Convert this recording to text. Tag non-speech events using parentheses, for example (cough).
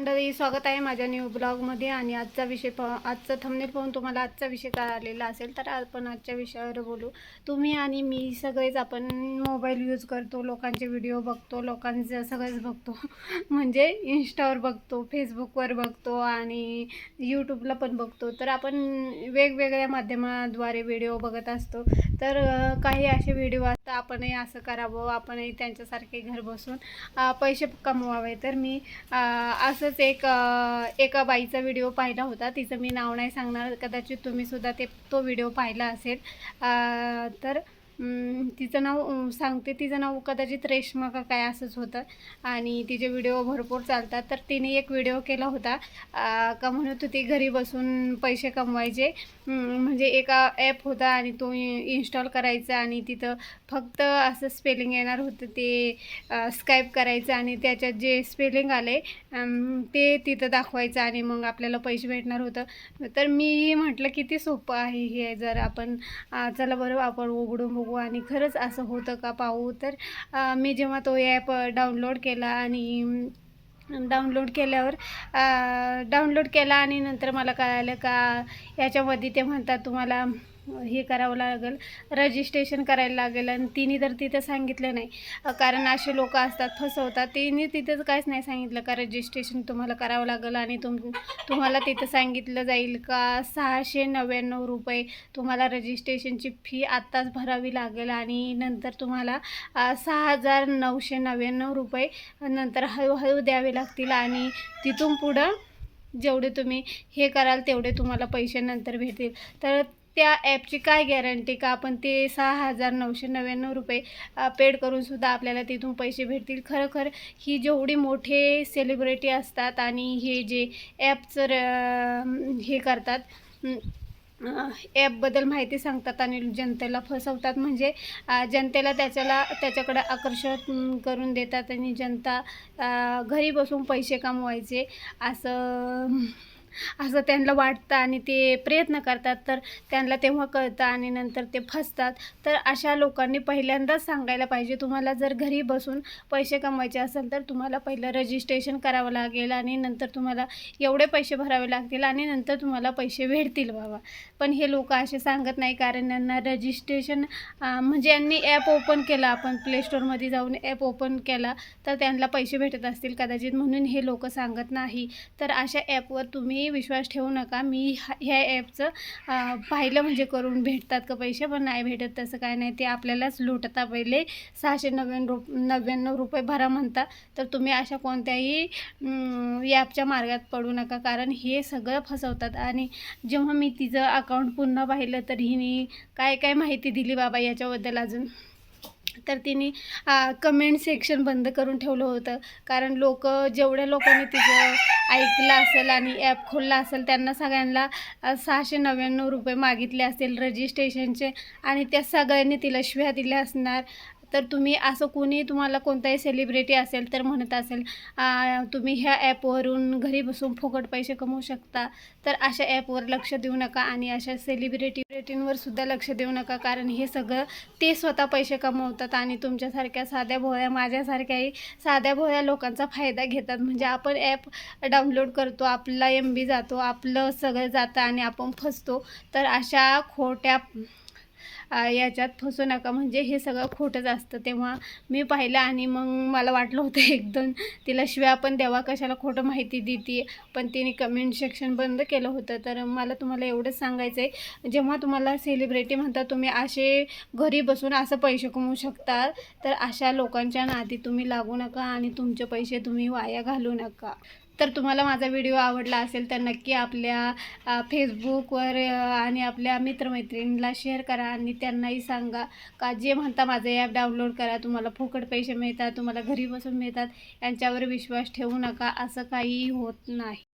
मंडळी स्वागत आहे माझ्या न्यू ब्लॉगमध्ये आणि आजचा विषय प आजचा थंबनेल पाहून तुम्हाला आजचा विषय काय आलेला असेल तर आपण आजच्या विषयावर बोलू. तुम्ही आणि मी सगळेच आपण मोबाईल यूज करतो लोकांचे व्हिडिओ बघतो लोकांचं सगळंच बघतो. (laughs) म्हणजे इंस्टावर बघतो फेसबुकवर बघतो आणि यूट्यूबला पण बघतो. तर आपण वेगवेगळ्या माध्यमाद्वारे व्हिडिओ बघत असतो. तर काही असे व्हिडिओ असतात आपणही असं करावं आपणही त्यांच्यासारखे घर बसून पैसे कमवावे. तर मी असंच एक एका बाईचा व्हिडिओ पाहिला होता. तिचं मी नाव नाही सांगणार. कदाचित तुम्हीसुद्धा ते तो व्हिडिओ पाहिला असेल. तर तिचं नाव सांगते. तिचं नाव कदाचित रेश्मा का काय असंच होतं. आणि तिचे व्हिडिओ भरपूर चालतात. तर तिने एक व्हिडिओ केला होता. का म्हणत होती घरी बसून पैसे कमवायचे. म्हणजे एका ॲप होता आणि तो इन्स्टॉल करायचा आणि तिथं फक्त असं स्पेलिंग येणार होतं. ते स्काईप करायचं आणि त्याच्यात जे स्पेलिंग आले ते तिथं दाखवायचं आणि मग आपल्याला पैसे भेटणार होतं. तर मी म्हटलं किती सोपं आहे हे. जर आपण चला बरं आपण उघडून बघू. आणि खरंच असं होतं का पाहू तर मी जेव्हा तो ॲप डाउनलोड केला आणि डाउनलोड केल्यावर डाउनलोड केला आणि नंतर मला कळालं का याच्यामध्ये ते म्हणतात तुम्हाला हे करावं लागेल रजिस्ट्रेशन करायला लागेल आणि तिने तर तिथं सांगितलं नाही. कारण असे लोक असतात फसवतात. तिने तिथं काहीच नाही सांगितलं का रजिस्ट्रेशन तुम्हाला करावं लागेल आणि तुम तुम्हाला तिथं सांगितलं जाईल का सहाशे नव्याण्णव रुपये तुम्हाला रजिस्ट्रेशनची फी आत्ताच भरावी लागेल आणि नंतर तुम्हाला सहा हजार नऊशे नव्याण्णव रुपये नंतर हळूहळू द्यावे लागतील आणि तिथून पुढं जेवढे तुम्ही हे कराल तेवढे तुम्हाला पैसे नंतर भेटतील. तर त्या ॲपची काय गॅरंटी का? आपण ते सहा हजार नऊशे नव्याण्णव रुपये पेड करून सुद्धा आपल्याला तिथून पैसे भेटतील. खरोखर ही जेवढी मोठे सेलिब्रिटी असतात आणि हे जे ॲपचं र- हे करतात ॲपबद्दल माहिती सांगतात आणि जनतेला फसवतात. म्हणजे जनतेला त्याच्याला त्याच्याकडे आकर्षण करून देतात आणि जनता घरी बसून पैसे कमवायचे. असं असं त्यांना वाटतं आणि ते प्रयत्न करतात. तर त्यांना तेव्हा कळतं आणि नंतर ते फसतात. तर अशा लोकांनी पहिल्यांदाच सांगायला पाहिजे तुम्हाला जर घरी बसून पैसे कमवायचे असेल तर तुम्हाला पहिलं रजिस्ट्रेशन करावं लागेल आणि नंतर तुम्हाला एवढे पैसे भरावे लागतील आणि नंतर तुम्हाला पैसे भेटतील बाबा. पण हे लोक असे सांगत नाही कारण यांना रजिस्ट्रेशन म्हणजे यांनी ॲप ओपन केला. आपण प्लेस्टोरमध्ये जाऊन ॲप ओपन केला तर त्यांना पैसे भेटत असतील कदाचित म्हणून हे लोक सांगत नाही. तर अशा ॲपवर तुम्ही विश्वास ठेवू नका. मी ह्या ॲपचं पाहिलं म्हणजे करून भेटतात का पैसे पण नाही भेटत तसं काय नाही. ते आपल्यालाच लुटता पहिले सहाशे नव्याण्णव रुप नव्याण्णव रुपये भरा म्हणता. तर तुम्ही अशा कोणत्याही ॲपच्या मार्गात पडू नका. कारण हे सगळं फसवतात. आणि जेव्हा मी तिचं अकाउंट पुन्हा पाहिलं तर हिने काय काय माहिती दिली बाबा याच्याबद्दल अजून? तर तिने कमेंट सेक्शन बंद करून ठेवलं होतं. कारण लोक जेवढ्या लोकांनी तिचं ऐकलं असेल आणि ॲप खोलला असेल त्यांना सगळ्यांना सहाशे नव्याण्णव रुपये मागितले असेल रजिस्ट्रेशनचे आणि त्या सगळ्यांनी तिला शिव्या दिल्या असणार. तर तुम्ही असं कोणी तुम्हाला कोणताही सेलिब्रिटी असेल तर म्हणत असेल तुम्ही ह्या ॲपवरून घरी बसून फुकट पैसे कमवू शकता. तर अशा ॲपवर लक्ष देऊ नका आणि अशा सेलिब्रिटी रेटिंगवर सुद्धा लक्ष देऊ नका कारण हे सगळं ते स्वतः पैसे कमवतात आणि तुमच्यासारख्या साध्या भोळ्या माझ्यासारख्याही साध्या भोळ्या लोकांचा फायदा घेतात. म्हणजे आपण ॲप डाउनलोड करतो आपला एम बी जातो आपलं सगळं जातं आणि आपण फसतो. तर अशा खोट्या याच्यात फसू नका. म्हणजे हे सगळं खोटंच असतं. तेव्हा मी पाहिलं आणि मग मला वाटलं होतं एकदम तिला शिव्या पण द्यावा कशाला खोटं माहिती देते. पण तिने कमेंट सेक्शन बंद केलं होतं. तर मला तुम्हाला एवढंच सांगायचं आहे जेव्हा तुम्हाला सेलिब्रिटी म्हणतात तुम्ही असे घरी बसून असं पैसे कमवू शकता तर अशा लोकांच्या नादी तुम्ही लागू नका आणि तुमचे पैसे तुम्ही वाया घालू नका. तर तुम्हाला माझा व्हिडिओ आवडला असेल तर नक्की आपल्या फेसबुकवर आणि आपल्या मित्रमैत्रिणीला शेअर करा आणि त्यांनाही सांगा का जे म्हणता माझं ॲप डाउनलोड करा तुम्हाला फुकट पैसे मिळतात तुम्हाला घरी बसून मिळतात यांच्यावर विश्वास ठेवू नका असं काहीही होत नाही.